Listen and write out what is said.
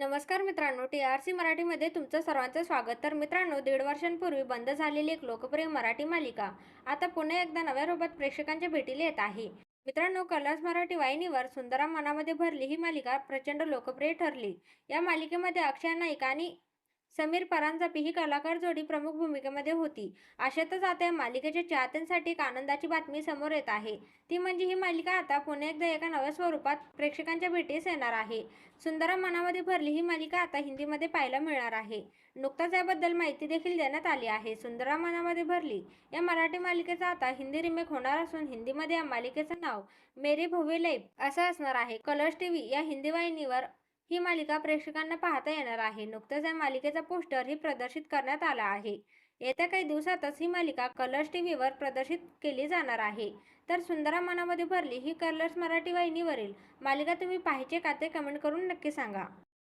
नमस्कार मित्रांनो T R C मराठीमध्ये तुमचं सर्वांचं स्वागत. तर मित्रांनो दीड वर्षांपूर्वी बंद झालेली एक लोकप्रिय मराठी मालिका आता पुन्हा एकदा नव्या रूपात प्रेक्षकांच्या भेटीला येत आहे. मित्रांनो कलर्स मराठी वाहिनीवर सुंदराम मनामध्ये भरली ही मालिका प्रचंड लोकप्रिय ठरली. या मालिकेमध्ये अक्षय नाईक आणि समीर परांजपे ही कलाकार जोडी प्रमुख भूमिकेमध्ये होती. अशातच आता या मालिकेच्या चाहत्यांसाठी एक आनंदाची बातमी समोर येत आहे. ती म्हणजे ही मालिका आता पुन्हा एकदा एका नव्या स्वरूपात प्रेक्षकांच्या भेटीस येणार आहे. सुंदरम मनामध्ये भरली ही मालिका आता हिंदीमध्ये पाहायला मिळणार आहे. नुकताच याबद्दल माहिती देखील देण्यात आली आहे. सुंदरम मनामध्ये भरली या मराठी मालिकेचा आता हिंदी रिमेक होणार असून हिंदीमध्ये या मालिकेचं नाव मेरे भव्य लैब असं असणार आहे. कलर्स टीव्ही या हिंदी वाहिनीवर ही मालिका प्रेक्षकांना पाहता येणार आहे. नुकतंच या मालिकेचा पोस्टर ही प्रदर्शित करण्यात आला आहे. येत्या काही दिवसातच ही मालिका कलर्स टीव्हीवर प्रदर्शित केली जाणार आहे. तर सुंदरा मनामध्ये भरली ही कलर्स मराठी वाहिनीवरील मालिका तुम्ही पाहिजे का ते कमेंट करून नक्की सांगा.